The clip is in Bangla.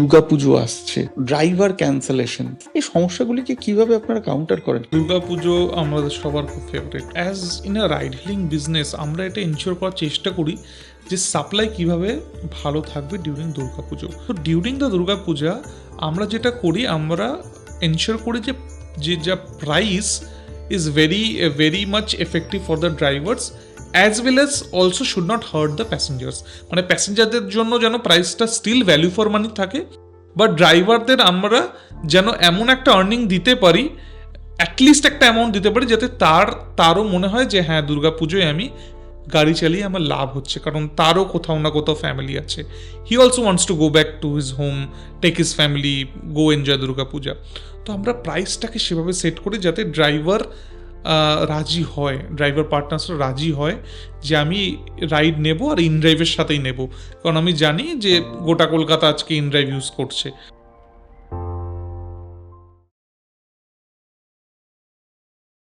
দুর্গাপুজো আসছে ড্রাইভার ক্যান্সেলেশন এই সমস্যাগুলিকে কীভাবে আপনারা কাউন্টার করেন? দুর্গাপুজো আমাদের সবার খুব favourite as in a ride hailing business আমরা এটা ইনশিওর করার চেষ্টা করি যে সাপ্লাই কীভাবে ভালো থাকবে ডিউরিং দুর্গাপুজো। তো ডিউরিং দ্য দুর্গাপূজা আমরা যেটা করি, আমরা এনশিওর করি যে যে যা price is very very much effective for the drivers as well as also should not hurt the passengers মানে প্যাসেঞ্জারদের জন্য যেন প্রাইসটা স্টিল ভ্যালু ফর মানি থাকে বা ড্রাইভারদের আমরা যেন এমন একটা আর্নিং দিতে পারি অ্যাটলিস্ট একটা অ্যামাউন্ট দিতে পারি, যাতে তার, তারও মনে হয় যে হ্যাঁ দুর্গাপুজোয় আমি গাড়ি চালিয়ে আমার লাভ হচ্ছে, কারণ তারও কোথাও না কোথাও ফ্যামিলি আছে। He also wants to go back to his home take his family go enjoy Durga Puja তো আমরা প্রাইসটাকে সেভাবে সেট করি যাতে ড্রাইভার রাজি হয় ড্রাইভার পার্টনার্সরা রাজি হয় যে আমি রাইড নেব আর ইনড্রাইভের সাথেই নেব। কারণ আমি জানি যে গোটা কলকাতা আজকে ইনড্রাইভ ইউজ করছে।